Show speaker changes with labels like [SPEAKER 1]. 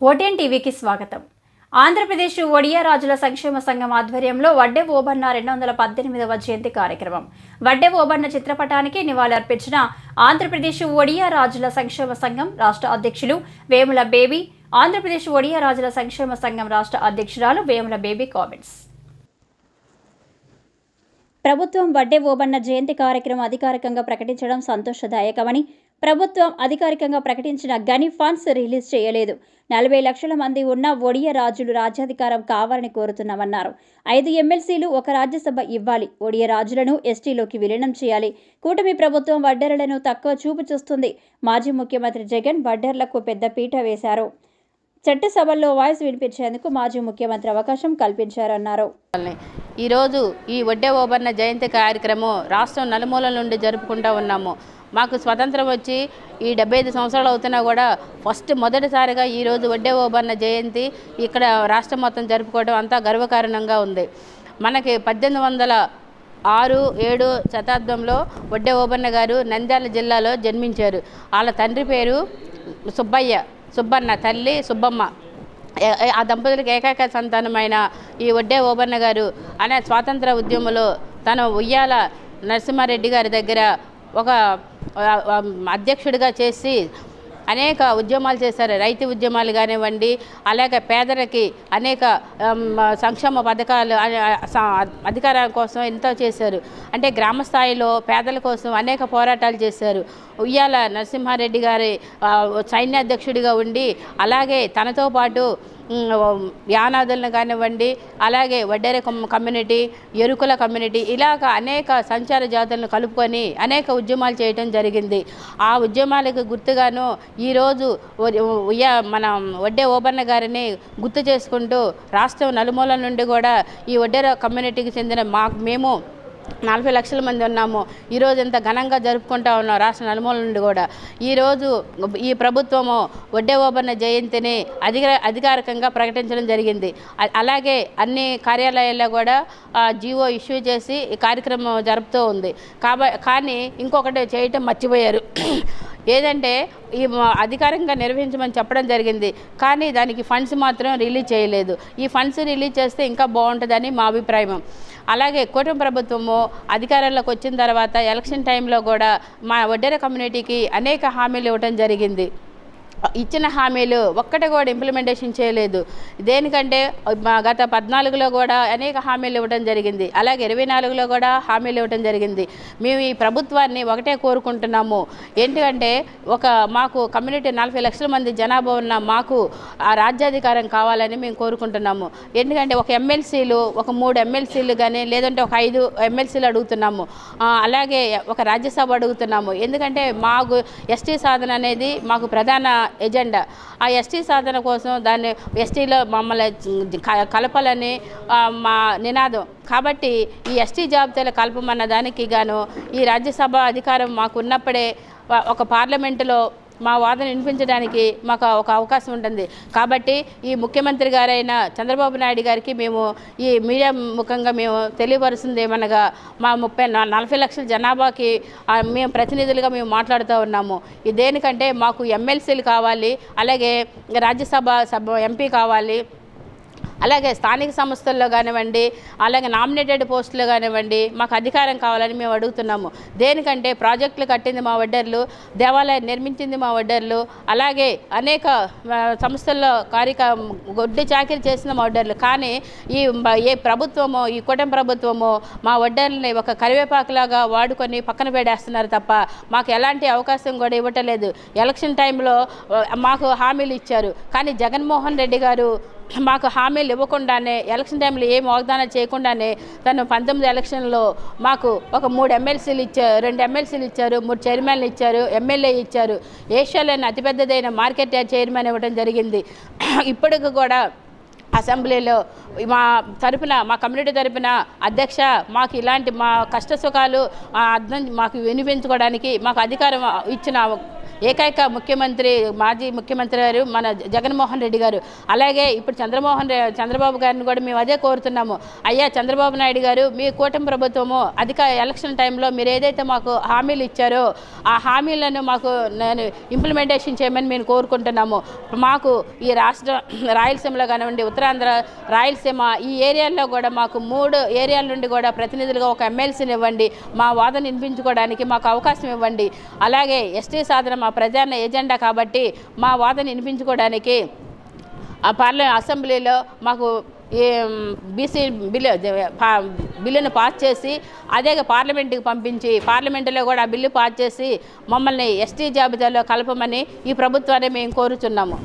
[SPEAKER 1] OTN టీవీకి స్వాగతం. ఆంధ్రప్రదేశ్ ఒడియా రాజుల సంక్షేమ సంఘం ఆధ్వర్యంలో వడ్డే ఓబన్న రెండు వందల పద్దెనిమిదవ జయంతి కార్యక్రమం. వడ్డే ఓబన్న చిత్రపటానికి నివాళులర్పించిన ఆంధ్రప్రదేశ్ ఒడియా రాజుల సంక్షేమ సంఘం రాష్ట్ర అధ్యక్షులు వేముల బేబీ ఆంధ్రప్రదేశ్ ఒడియా రాజుల సంక్షేమ సంఘం రాష్ట్ర అధ్యక్షురాలు వేముల బేబీ కామెంట్స్. ప్రభుత్వం వడ్డే ఓబన్న జయంతి కార్యక్రమం అధికారికంగా ప్రకటించడం సంతోషదాయకమని ప్రభుత్వం అధికారికంగా ప్రకటించిన గని ఫండ్స్ రిలీజ్ చేయలేదు. నలభై లక్షల మంది ఉన్న ఒడియా రాజులు రాజ్యాధికారం కావాలని కోరుతున్నామన్నారు. ఐదు ఎమ్మెల్సీలు ఒక రాజ్యసభ ఇవ్వాలి. ఒడియా రాజులను ఎస్టీలోకి విలీనం చేయాలి. కూటమి ప్రభుత్వం వడ్డెరలను తక్కువ చూపు చూస్తుంది. మాజీ ముఖ్యమంత్రి జగన్ వడ్డెర్లకు పెద్ద పీట వేశారు. చట్టసభల్లో వాయిస్ వినిపించేందుకు మాజీ ముఖ్యమంత్రి అవకాశం కల్పించారన్నారు.
[SPEAKER 2] వాళ్ళని. ఈరోజు ఈ వడ్డే ఓబన్న జయంతి కార్యక్రమం రాష్ట్రం నలుమూలల నుండి జరుపుకుంటూ ఉన్నాము. మాకు స్వతంత్రం వచ్చి ఈ డెబ్బై ఐదు సంవత్సరాలు అవుతున్నా కూడా ఫస్ట్ మొదటిసారిగా ఈరోజు వడ్డే ఓబన్న జయంతి ఇక్కడ రాష్ట్రం మొత్తం జరుపుకోవడం అంతా గర్వకారణంగా ఉంది. మనకి పద్దెనిమిది వందల ఆరు ఏడు శతాబ్దంలో వడ్డే ఓబన్న గారు నంద్యాల జిల్లాలో జన్మించారు. వాళ్ళ తండ్రి పేరు సుబ్బయ్య సుబ్బన్న తల్లి సుబ్బమ్మ. ఆ దంపతులకు ఏకైక సంతానమైన ఈ వడ్డే ఓబన్న గారు అనే స్వాతంత్ర ఉద్యమంలో తన ఉయ్యాల నరసింహారెడ్డి గారి దగ్గర ఒక అధ్యక్షుడిగా చేసి అనేక ఉద్యమాలు చేశారు. రైతు ఉద్యమాలు కానివ్వండి అలాగే పేదలకి అనేక సంక్షేమ పథకాలు అధికారాల కోసం ఎంతో చేశారు. అంటే గ్రామ స్థాయిలో పేదల కోసం అనేక పోరాటాలు చేశారు. ఉయ్యాల నరసింహారెడ్డి గారి సైన్యాధ్యక్షుడిగా ఉండి అలాగే తనతో పాటు యానాదులను కానివ్వండి అలాగే వడ్డేరే కమ్యూనిటీ ఎరుకుల కమ్యూనిటీ ఇలాగ అనేక సంచార జాతులను కలుపుకొని అనేక ఉద్యమాలు చేయటం జరిగింది. ఆ ఉద్యమాలకు గుర్తుగాను ఈరోజు ఉయ్య మన వడ్డే ఓబన్న గారిని గుర్తు చేసుకుంటూ రాష్ట్రం నలుమూల నుండి కూడా ఈ వడ్డేర కమ్యూనిటీకి చెందిన మా మేము నలభై లక్షల మంది ఉన్నాము. ఈరోజు ఎంత ఘనంగా జరుపుకుంటా ఉన్నాం రాష్ట్ర నలుమూల నుండి కూడా. ఈరోజు ఈ ప్రభుత్వము వడ్డే ఓబన్న జయంతిని అధిక అధికారికంగా ప్రకటించడం జరిగింది. అలాగే అన్ని కార్యాలయాల్లో కూడా జీవో ఇష్యూ చేసి ఈ కార్యక్రమం జరుపుతూ ఉంది. కాబ కానీ ఇంకొకటి చేయటం మర్చిపోయారు. ఏదంటే ఈ అధికారికంగా నిర్వహించమని చెప్పడం జరిగింది. కానీ దానికి ఫండ్స్ మాత్రం రిలీజ్ చేయలేదు. ఈ ఫండ్స్ రిలీజ్ చేస్తే ఇంకా బాగుంటుందని మా అభిప్రాయం. అలాగే కూటమి ప్రభుత్వము అధికారంలోకి వచ్చిన తర్వాత ఎలక్షన్ టైంలో కూడా మా వడ్డెర కమ్యూనిటీకి అనేక హామీలు ఇవ్వడం జరిగింది. ఇచ్చిన హామీలు ఒక్కటి కూడా ఇంప్లిమెంటేషన్ చేయలేదు. దేనికంటే మా గత పద్నాలుగులో కూడా అనేక హామీలు ఇవ్వడం జరిగింది. అలాగే ఇరవై నాలుగులో కూడా హామీలు ఇవ్వడం జరిగింది. మేము ఈ ప్రభుత్వాన్ని ఒకటే కోరుకుంటున్నాము. ఏంటంటే ఒక మాకు కమ్యూనిటీ నలభై లక్షల మంది జనాభా ఉన్న మాకు ఆ రాజ్యాధికారం కావాలని మేము కోరుకుంటున్నాము. ఎందుకంటే ఒక ఎమ్మెల్సీలు ఒక మూడు ఎమ్మెల్సీలు కానీ లేదంటే ఒక ఐదు ఎమ్మెల్సీలు అడుగుతున్నాము. అలాగే ఒక రాజ్యసభ అడుగుతున్నాము. ఎందుకంటే మాకు ఎస్టీ సాధన అనేది మాకు ప్రధాన ఎజెండా. ఆ ఎస్టీ సాధన కోసం దాన్ని ఎస్టీలో మమ్మల్ని క- కలపాలని మా నినాదం. కాబట్టి ఈ ఎస్టీ జాబితాలో కలపమన్న దానికి గాను ఈ రాజ్యసభ అధికారం మాకు ఉన్నప్పుడే ఒక పార్లమెంటులో మా వాదన వినిపించడానికి మాకు ఒక అవకాశం ఉంటుంది. కాబట్టి ఈ ముఖ్యమంత్రి గారైన చంద్రబాబు నాయుడు గారికి మేము ఈ మీడియా ముఖంగా మేము తెలియపరుస్తుంది ఏమనగా మా ముప్పై నలభై లక్షల జనాభాకి మేము ప్రతినిధులుగా మేము మాట్లాడుతూ ఉన్నాము. దేనికంటే మాకు ఎమ్మెల్సీలు కావాలి అలాగే రాజ్యసభ సభ ఎంపీ కావాలి అలాగే స్థానిక సంస్థల్లో కానివ్వండి అలాగే నామినేటెడ్ పోస్టులు కానివ్వండి మాకు అధికారం కావాలని మేము అడుగుతున్నాము. దేనికంటే ప్రాజెక్టులు కట్టింది మా వడ్డర్లు దేవాలయం నిర్మించింది మా వడ్డర్లు అలాగే అనేక సంస్థల్లో కార్యక గొడ్డి చాకిరి చేసిన మా వడ్డర్లు. కానీ ఈ ఏ ప్రభుత్వమో ఈ కూటమి ప్రభుత్వమో మా వడ్డర్లని ఒక కరివేపాకులాగా వాడుకొని పక్కన పెడేస్తున్నారు తప్ప మాకు ఎలాంటి అవకాశం కూడా ఇవ్వటలేదు ఎలక్షన్ టైంలో మాకు హామీలు ఇచ్చారు. కానీ జగన్మోహన్ రెడ్డి గారు మాకు హామీలు ఇవ్వకుండానే ఎలక్షన్ టైంలో ఏం వాగ్దానం చేయకుండానే తను పంతొమ్మిది ఎలక్షన్లో మాకు ఒక మూడు ఎమ్మెల్సీలు ఇచ్చారు రెండు ఎమ్మెల్సీలు ఇచ్చారు మూడు చైర్మన్లు ఇచ్చారు ఎమ్మెల్యే ఇచ్చారు. ఏషియాలోని అతిపెద్దదైన మార్కెట్ చైర్మన్ ఇవ్వడం జరిగింది. ఇప్పటికి కూడా అసెంబ్లీలో మా తరపున మా కమ్యూనిటీ తరపున అధ్యక్ష మాకు ఇలాంటి మా కష్ట సుఖాలు ఆ, అర్థం మాకు వినిపించుకోవడానికి మాకు అధికారం ఇచ్చిన ఏకైక ముఖ్యమంత్రి మాజీ ముఖ్యమంత్రి గారు మన జగన్మోహన్ రెడ్డి గారు. అలాగే ఇప్పుడు చంద్రమోహన్ చంద్రబాబు గారిని కూడా మేము అదే కోరుతున్నాము. అయ్యా చంద్రబాబు నాయుడు గారు మీ కూటమి ప్రభుత్వము అధిక ఎలక్షన్ టైంలో మీరు ఏదైతే మాకు హామీలు ఇచ్చారో ఆ హామీలను మాకు నేను ఇంప్లిమెంటేషన్ చేయమని మేము కోరుకుంటున్నాము. మాకు ఈ రాష్ట్ర రాయలసీమలో కానివ్వండి ఉత్తరాంధ్ర రాయలసీమ ఈ ఏరియాల్లో కూడా మాకు మూడు ఏరియాల నుండి కూడా ప్రతినిధులుగా ఒక ఎమ్మెల్సీని ఇవ్వండి. మా వాదన వినిపించుకోవడానికి మాకు అవకాశం ఇవ్వండి. అలాగే ఎస్టీ సాధన మా ప్రజాన్న ఎజెండా కాబట్టి మా వాదన వినిపించుకోవడానికి ఆ పార్లమెంట్ అసెంబ్లీలో మాకు ఈ బీసీ బిల్లు పా- బిల్లును పాస్ చేసి అదే పార్లమెంట్కి పంపించి పార్లమెంటులో కూడా ఆ బిల్లు పాస్ చేసి మమ్మల్ని ఎస్టీ జాబితాలో కలపమని ఈ ప్రభుత్వాన్ని మేము కోరుచున్నాము.